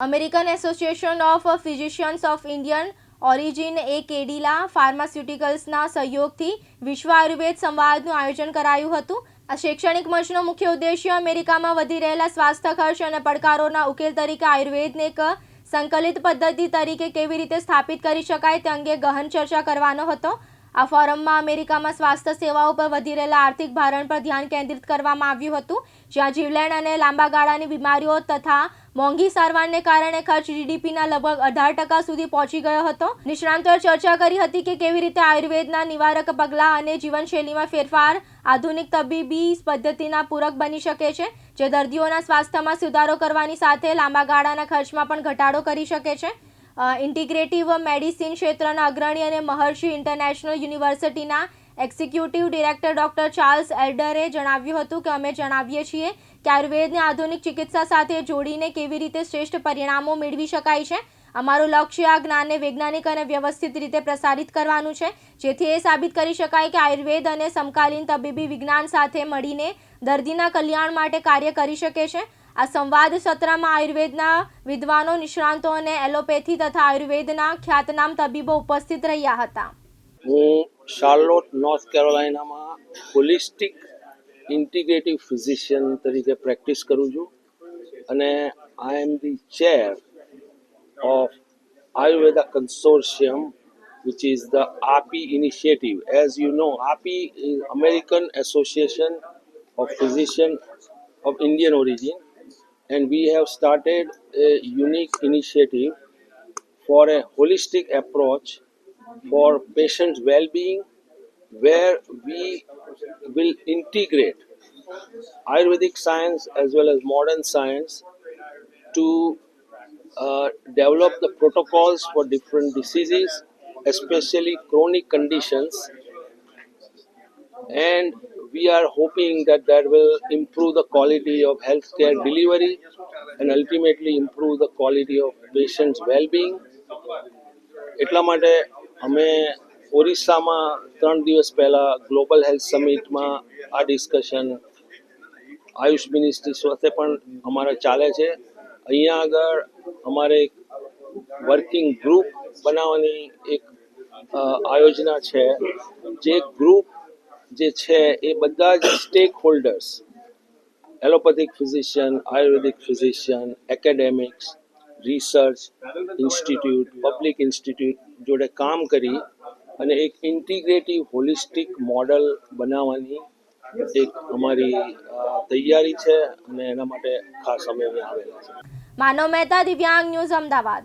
American association of physicians of Indian origin, એ કેડિલા ફાર્માસ્યુટિકલ્સના સહયોગથી વિશ્વ આયુર્વેદ સંવાદનું આયોજન કરાયું હતું. આ શૈક્ષણિક મંચનો મુખ્ય ઉદ્દેશ્ય અમેરિકામાં વધી રહેલા સ્વાસ્થ્ય ખર્ચ અને પડકારોના ઉકેલ તરીકે આયુર્વેદને એક સંકલિત પદ્ધતિ તરીકે કેવી રીતે સ્થાપિત કરી શકાય તે અંગે ગહન ચર્ચા કરવાનો હતો. આ ફોરમમાં અમેરિકામાં સ્વાસ્થ્ય સેવાઓ પર વધી રહેલા આર્થિક ભારણ પર ધ્યાન કેન્દ્રિત કરવામાં આવ્યું હતું. જ્યાં જીવલેણ અને લાંબા ગાળાની બીમારીઓ તથા મોંઘી સારવારને કારણે ખર્ચ જીડીપીના લગભગ અઢાર ટકા સુધી પહોંચી ગયો હતો. નિષ્ણાંતોએ ચર્ચા કરી હતી કે કેવી રીતે આયુર્વેદના નિવારક પગલાં અને જીવનશૈલીમાં ફેરફાર આધુનિક તબીબી પદ્ધતિના પૂરક બની શકે છે, જે દર્દીઓના સ્વાસ્થ્યમાં સુધારો કરવાની સાથે લાંબા ગાળાના ખર્ચમાં પણ ઘટાડો કરી શકે છે. ઇન્ટિગ્રેટિવ મેડિસિન ક્ષેત્રના અગ્રણી અને મહર્ષિ ઇન્ટરનેશનલ યુનિવર્સિટીના એક્ઝિક્યુટિવ ડિરેક્ટર ડોક્ટર ચાર્લ્સ એલ્ડરે જણાવ્યું હતું કે અમે જણાવીએ છીએ કે આયુર્વેદને આધુનિક ચિકિત્સા સાથે જોડીને કેવી રીતે શ્રેષ્ઠ પરિણામો મેળવી શકાય છે. અમારું લક્ષ્ય આ જ્ઞાનને વૈજ્ઞાનિક અને વ્યવસ્થિત રીતે પ્રસારિત કરવાનું છે, જેથી એ સાબિત કરી શકાય કે આયુર્વેદ અને સમકાલીન તબીબી વિજ્ઞાન સાથે મળીને દર્દીના કલ્યાણ માટે કાર્ય કરી શકે છે. આ સંવાદ સત્રમાં આયુર્વેદના વિદ્વાનો, નિષ્ણાંતો અને એલોપેથી તથા આયુર્વેદના ખ્યાતનામ તબીબો ઉપસ્થિત રહ્યા હતા. હું શાર્લોટ નોર્થ કેરોલાઇનામાં હોલિસ્ટિક ઇન્ટિગ્રેટિવ ફિઝિશિયન તરીકે પ્રેક્ટિસ કરું છું અને I am the chair of Ayurveda consortium which is the API initiative. As you know, API is American Association of Physicians of Indian origin, and we have started a unique initiative for a holistic approach for patients' well-being, where we will integrate Ayurvedic science as well as modern science to uh, develop the protocols for different diseases, especially chronic conditions, and we are hoping that that will improve the quality of healthcare delivery and ultimately improve the quality of patients' well-being. એટલા માટે અમે ઓરિસ્સામાં ત્રણ દિવસ પહેલાં global health સમિટમાં આ discussion Ayush ministry સાથે પણ અમારે ચાલે છે. અહીંયા આગળ અમારે એક વર્કિંગ ગ્રુપ બનાવવાની એક આયોજના છે. જે ગ્રુપ જે છે એ બધા જ stakeholders allopathic physician ayurvedic physician academics research institute public institute જોડે કામ કરી અને એક ઇન્ટિગ્રેટિવ હોલિસ્ટિક મોડલ બનાવવાની એક અમારી તૈયારી છે અને એના માટે ખાસ અમે આવેલા છે. માનવ મહેતા દિવ્યાંગ ન્યૂઝ અમદાવાદ.